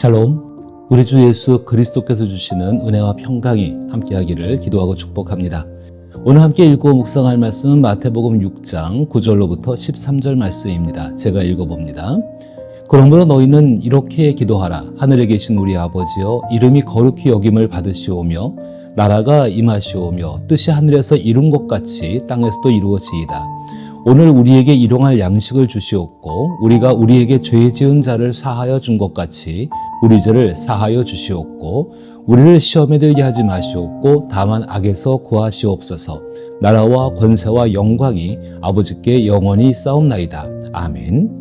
샬롬. 우리 주 예수 그리스도께서 주시는 은혜와 평강이 함께하기를 기도하고 축복합니다. 오늘 함께 읽고 묵상할 말씀은 마태복음 6장 9절로부터 13절 말씀입니다. 제가 읽어봅니다. 그러므로 너희는 이렇게 기도하라. 하늘에 계신 우리 아버지여 이름이 거룩히 여김을 받으시오며 나라가 임하시오며 뜻이 하늘에서 이룬 것 같이 땅에서도 이루어지이다. 오늘 우리에게 일용할 양식을 주시옵고 우리가 우리에게 죄 지은 자를 사하여 준 것 같이 우리 죄를 사하여 주시옵고 우리를 시험에 들게 하지 마시옵고 다만 악에서 구하시옵소서 나라와 권세와 영광이 아버지께 영원히 싸움나이다 아멘.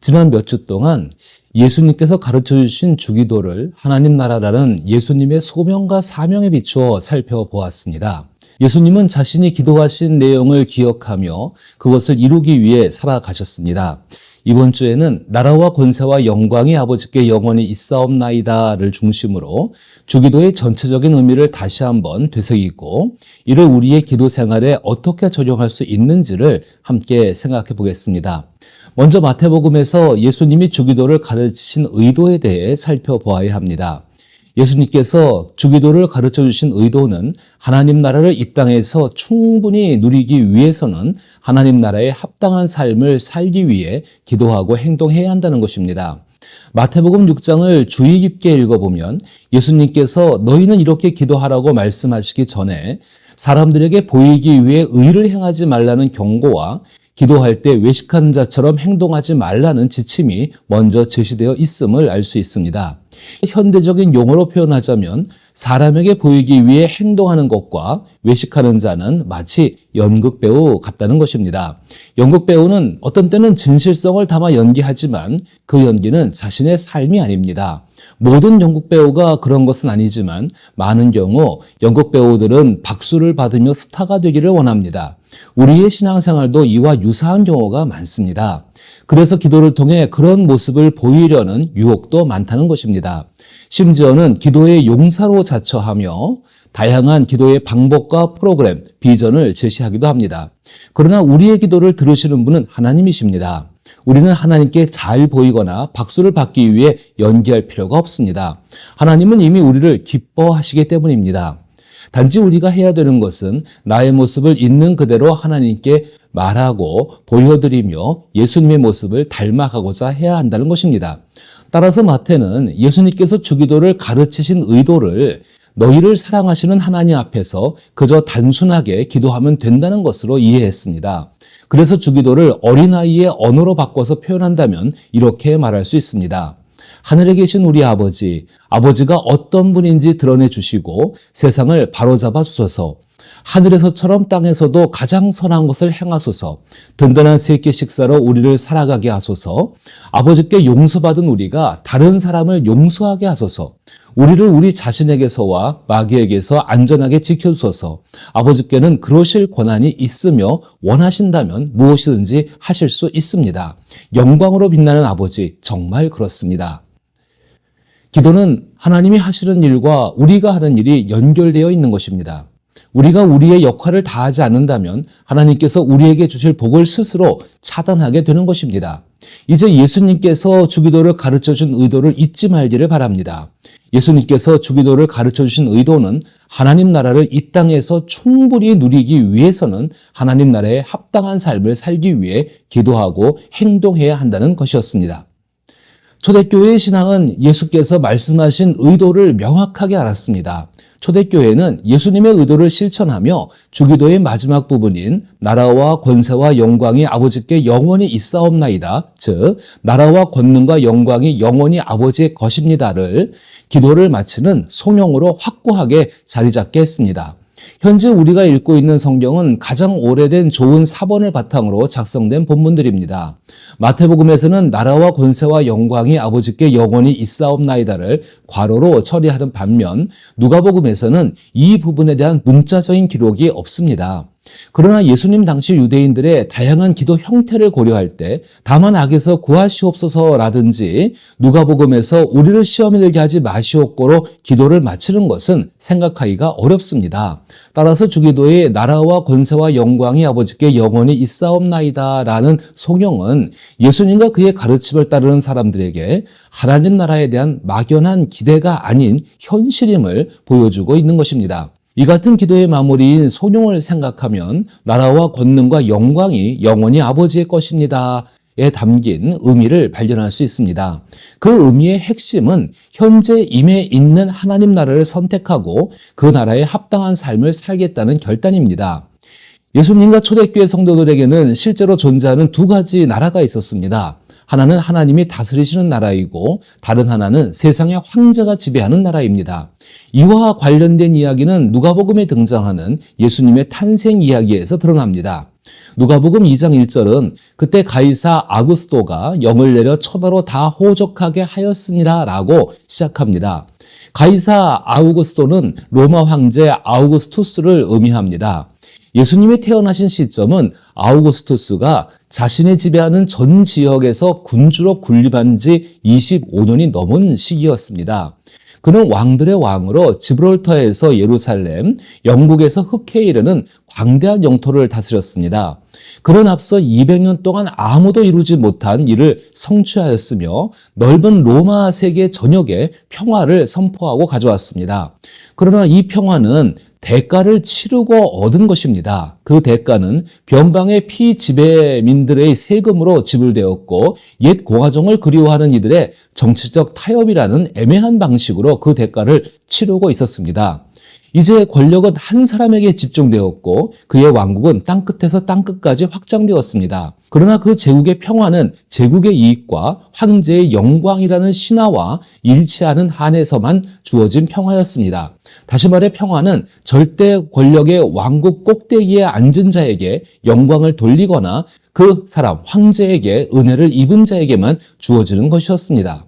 지난 몇 주 동안 예수님께서 가르쳐 주신 주기도를 하나님 나라라는 예수님의 소명과 사명에 비추어 살펴보았습니다. 예수님은 자신이 기도하신 내용을 기억하며 그것을 이루기 위해 살아가셨습니다. 이번 주에는 나라와 권세와 영광이 아버지께 영원히 있사옵나이다를 중심으로 주기도의 전체적인 의미를 다시 한번 되새기고 이를 우리의 기도 생활에 어떻게 적용할 수 있는지를 함께 생각해 보겠습니다. 먼저 마태복음에서 예수님이 주기도를 가르치신 의도에 대해 살펴보아야 합니다. 예수님께서 주기도를 가르쳐 주신 의도는 하나님 나라를 이 땅에서 충분히 누리기 위해서는 하나님 나라에 합당한 삶을 살기 위해 기도하고 행동해야 한다는 것입니다. 마태복음 6장을 주의 깊게 읽어보면 예수님께서 너희는 이렇게 기도하라고 말씀하시기 전에 사람들에게 보이기 위해 의를 행하지 말라는 경고와 기도할 때 외식하는 자처럼 행동하지 말라는 지침이 먼저 제시되어 있음을 알 수 있습니다. 현대적인 용어로 표현하자면 사람에게 보이기 위해 행동하는 것과 외식하는 자는 마치 연극 배우 같다는 것입니다. 연극 배우는 어떤 때는 진실성을 담아 연기하지만 그 연기는 자신의 삶이 아닙니다. 모든 연극 배우가 그런 것은 아니지만 많은 경우 연극 배우들은 박수를 받으며 스타가 되기를 원합니다. 우리의 신앙생활도 이와 유사한 경우가 많습니다. 그래서 기도를 통해 그런 모습을 보이려는 유혹도 많다는 것입니다. 심지어는 기도의 용사로 자처하며 다양한 기도의 방법과 프로그램, 비전을 제시하기도 합니다. 그러나 우리의 기도를 들으시는 분은 하나님이십니다. 우리는 하나님께 잘 보이거나 박수를 받기 위해 연기할 필요가 없습니다. 하나님은 이미 우리를 기뻐하시기 때문입니다. 단지 우리가 해야 되는 것은 나의 모습을 있는 그대로 하나님께 말하고 보여드리며 예수님의 모습을 닮아가고자 해야 한다는 것입니다. 따라서 마태는 예수님께서 주기도를 가르치신 의도를 너희를 사랑하시는 하나님 앞에서 그저 단순하게 기도하면 된다는 것으로 이해했습니다. 그래서 주기도를 어린아이의 언어로 바꿔서 표현한다면 이렇게 말할 수 있습니다. 하늘에 계신 우리 아버지, 아버지가 어떤 분인지 드러내 주시고 세상을 바로잡아 주소서. 하늘에서처럼 땅에서도 가장 선한 것을 행하소서. 든든한 세끼 식사로 우리를 살아가게 하소서. 아버지께 용서받은 우리가 다른 사람을 용서하게 하소서. 우리를 우리 자신에게서와 마귀에게서 안전하게 지켜주소서. 아버지께는 그러실 권한이 있으며 원하신다면 무엇이든지 하실 수 있습니다. 영광으로 빛나는 아버지, 정말 그렇습니다. 기도는 하나님이 하시는 일과 우리가 하는 일이 연결되어 있는 것입니다. 우리가 우리의 역할을 다하지 않는다면 하나님께서 우리에게 주실 복을 스스로 차단하게 되는 것입니다. 이제 예수님께서 주기도를 가르쳐 준 의도를 잊지 말기를 바랍니다. 예수님께서 주기도를 가르쳐 주신 의도는 하나님 나라를 이 땅에서 충분히 누리기 위해서는 하나님 나라에 합당한 삶을 살기 위해 기도하고 행동해야 한다는 것이었습니다. 초대교회의 신앙은 예수께서 말씀하신 의도를 명확하게 알았습니다. 초대교회는 예수님의 의도를 실천하며 주기도의 마지막 부분인 나라와 권세와 영광이 아버지께 영원히 있사옵나이다. 즉 나라와 권능과 영광이 영원히 아버지의 것입니다를 기도를 마치는 송영으로 확고하게 자리 잡게 했습니다. 현재 우리가 읽고 있는 성경은 가장 오래된 좋은 사본을 바탕으로 작성된 본문들입니다. 마태복음에서는 나라와 권세와 영광이 아버지께 영원히 있사옵나이다를 괄호로 처리하는 반면 누가복음에서는 이 부분에 대한 문자적인 기록이 없습니다. 그러나 예수님 당시 유대인들의 다양한 기도 형태를 고려할 때 다만 악에서 구하시옵소서라든지 누가복음에서 우리를 시험에 들게 하지 마시옵고로 기도를 마치는 것은 생각하기가 어렵습니다. 따라서 주기도의 나라와 권세와 영광이 아버지께 영원히 있사옵나이다라는 송영은 예수님과 그의 가르침을 따르는 사람들에게 하나님 나라에 대한 막연한 기대가 아닌 현실임을 보여주고 있는 것입니다. 이 같은 기도의 마무리인 소룡을 생각하면 나라와 권능과 영광이 영원히 아버지의 것입니다. 에 담긴 의미를 발견할 수 있습니다. 그 의미의 핵심은 현재 임해 있는 하나님 나라를 선택하고 그 나라에 합당한 삶을 살겠다는 결단입니다. 예수님과 초대교회 성도들에게는 실제로 존재하는 두 가지 나라가 있었습니다. 하나는 하나님이 다스리시는 나라이고 다른 하나는 세상의 황제가 지배하는 나라입니다. 이와 관련된 이야기는 누가복음에 등장하는 예수님의 탄생 이야기에서 드러납니다. 누가복음 2장 1절은 그때 가이사 아구스토가 영을 내려 천하로 다 호적하게 하였으니라 라고 시작합니다. 가이사 아우구스토는 로마 황제 아우구스투스를 의미합니다. 예수님이 태어나신 시점은 아우구스투스가 자신의 지배하는 전 지역에서 군주로 군림한 지 25년이 넘은 시기였습니다. 그는 왕들의 왕으로 지브롤터에서 예루살렘, 영국에서 흑해에 이르는 광대한 영토를 다스렸습니다. 그는 앞서 200년 동안 아무도 이루지 못한 일을 성취하였으며 넓은 로마 세계 전역에 평화를 선포하고 가져왔습니다. 그러나 이 평화는 대가를 치르고 얻은 것입니다. 그 대가는 변방의 피지배민들의 세금으로 지불되었고 옛 공화정을 그리워하는 이들의 정치적 타협이라는 애매한 방식으로 그 대가를 치르고 있었습니다. 이제 권력은 한 사람에게 집중되었고 그의 왕국은 땅끝에서 땅끝까지 확장되었습니다. 그러나 그 제국의 평화는 제국의 이익과 황제의 영광이라는 신화와 일치하는 한에서만 주어진 평화였습니다. 다시 말해 평화는 절대 권력의 왕국 꼭대기에 앉은 자에게 영광을 돌리거나 그 사람 황제에게 은혜를 입은 자에게만 주어지는 것이었습니다.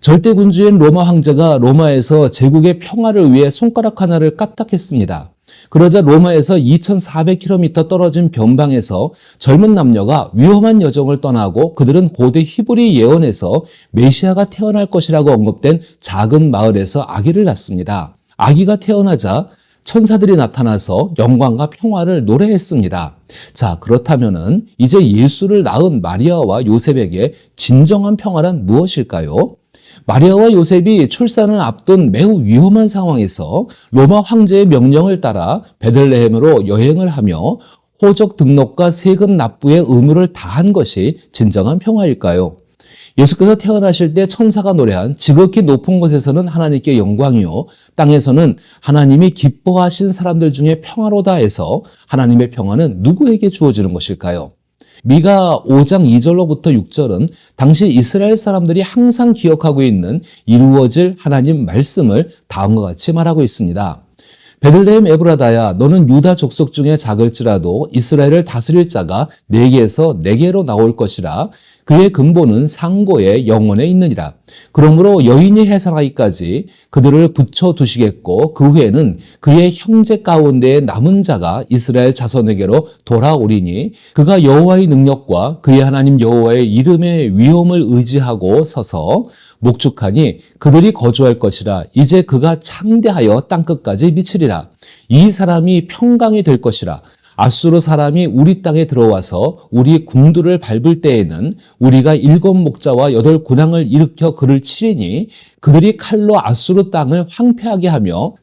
절대 군주인 로마 황제가 로마에서 제국의 평화를 위해 손가락 하나를 까딱했습니다. 그러자 로마에서 2400km 떨어진 변방에서 젊은 남녀가 위험한 여정을 떠나고 그들은 고대 히브리 예언에서 메시아가 태어날 것이라고 언급된 작은 마을에서 아기를 낳습니다. 아기가 태어나자 천사들이 나타나서 영광과 평화를 노래했습니다. 자, 그렇다면은 이제 예수를 낳은 마리아와 요셉에게 진정한 평화란 무엇일까요? 마리아와 요셉이 출산을 앞둔 매우 위험한 상황에서 로마 황제의 명령을 따라 베들레헴으로 여행을 하며 호적 등록과 세금 납부의 의무를 다한 것이 진정한 평화일까요? 예수께서 태어나실 때 천사가 노래한 지극히 높은 곳에서는 하나님께 영광이요 땅에서는 하나님이 기뻐하신 사람들 중에 평화로다 해서 하나님의 평화는 누구에게 주어지는 것일까요? 미가 5장 2절로부터 6절은 당시 이스라엘 사람들이 항상 기억하고 있는 이루어질 하나님 말씀을 다음과 같이 말하고 있습니다. 베들레헴 에브라다야 너는 유다 족속 중에 작을지라도 이스라엘을 다스릴 자가 네개에서 네개로 나올 것이라 그의 근본은 상고의 영원에 있느니라. 그러므로 여인이 해산하기까지 그들을 붙여 두시겠고 그 후에는 그의 형제 가운데 남은 자가 이스라엘 자손에게로 돌아오리니 그가 여호와의 능력과 그의 하나님 여호와의 이름의 위엄을 의지하고 서서 목축하니 그들이 거주할 것이라 이제 그가 창대하여 땅 끝까지 미치리라 이 사람이 평강이 될 것이라 아수르 사람이 우리 땅에 들어와서 우리 궁두를 밟을 때에는 우리가 일곱 목자와 여덟 군왕을 일으켜 그를 치리니 그들이 칼로 아수르 땅을 황폐하게 하며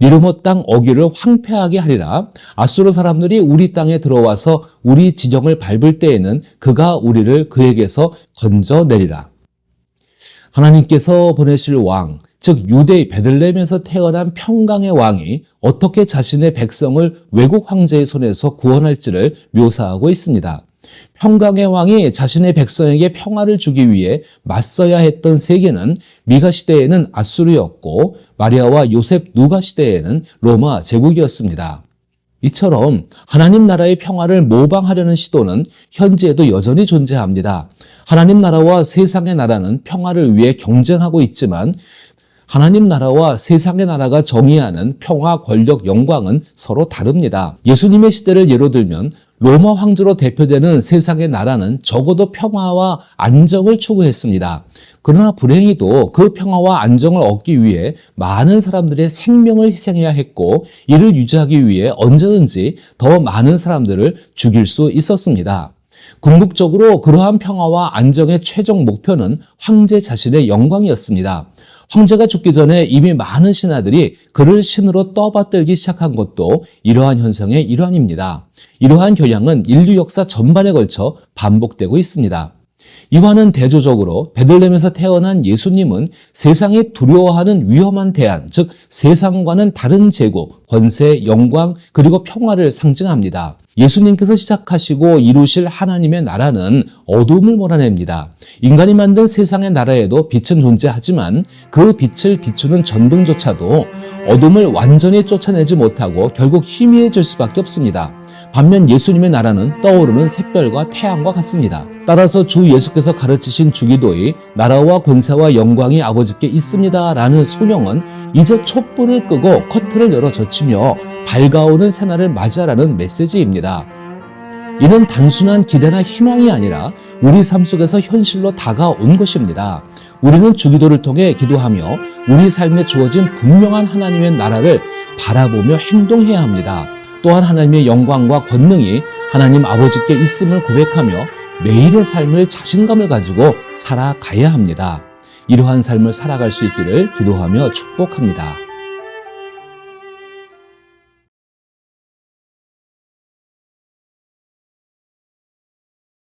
니르모 땅 어귀를 황폐하게 하리라. 아수르 사람들이 우리 땅에 들어와서 우리 진영을 밟을 때에는 그가 우리를 그에게서 건져내리라. 하나님께서 보내실 왕, 즉 유대의 베들레헴에서 태어난 평강의 왕이 어떻게 자신의 백성을 외국 황제의 손에서 구원할지를 묘사하고 있습니다. 평강의 왕이 자신의 백성에게 평화를 주기 위해 맞서야 했던 세계는 미가 시대에는 아수르였고 마리아와 요셉 누가 시대에는 로마 제국이었습니다. 이처럼 하나님 나라의 평화를 모방하려는 시도는 현재에도 여전히 존재합니다. 하나님 나라와 세상의 나라는 평화를 위해 경쟁하고 있지만 하나님 나라와 세상의 나라가 정의하는 평화, 권력, 영광은 서로 다릅니다. 예수님의 시대를 예로 들면 로마 황제로 대표되는 세상의 나라는 적어도 평화와 안정을 추구했습니다. 그러나 불행히도 그 평화와 안정을 얻기 위해 많은 사람들의 생명을 희생해야 했고 이를 유지하기 위해 언제든지 더 많은 사람들을 죽일 수 있었습니다. 궁극적으로 그러한 평화와 안정의 최종 목표는 황제 자신의 영광이었습니다. 황제가 죽기 전에 이미 많은 신하들이 그를 신으로 떠받들기 시작한 것도 이러한 현상의 일환입니다. 이러한 경향은 인류 역사 전반에 걸쳐 반복되고 있습니다. 이와는 대조적으로 베들렘에서 태어난 예수님은 세상이 두려워하는 위험한 대안, 즉 세상과는 다른 제국, 권세, 영광, 그리고 평화를 상징합니다. 예수님께서 시작하시고 이루실 하나님의 나라는 어둠을 몰아냅니다. 인간이 만든 세상의 나라에도 빛은 존재하지만 그 빛을 비추는 전등조차도 어둠을 완전히 쫓아내지 못하고 결국 희미해질 수밖에 없습니다. 반면 예수님의 나라는 떠오르는 샛별과 태양과 같습니다. 따라서 주 예수께서 가르치신 주기도의 나라와 권세와 영광이 아버지께 있습니다 라는 소명은 이제 촛불을 끄고 커튼을 열어 젖히며 밝아오는 새날을 맞이하라는 메시지입니다. 이는 단순한 기대나 희망이 아니라 우리 삶 속에서 현실로 다가온 것입니다. 우리는 주기도를 통해 기도하며 우리 삶에 주어진 분명한 하나님의 나라를 바라보며 행동해야 합니다. 또한 하나님의 영광과 권능이 하나님 아버지께 있음을 고백하며 매일의 삶을 자신감을 가지고 살아가야 합니다. 이러한 삶을 살아갈 수 있기를 기도하며 축복합니다.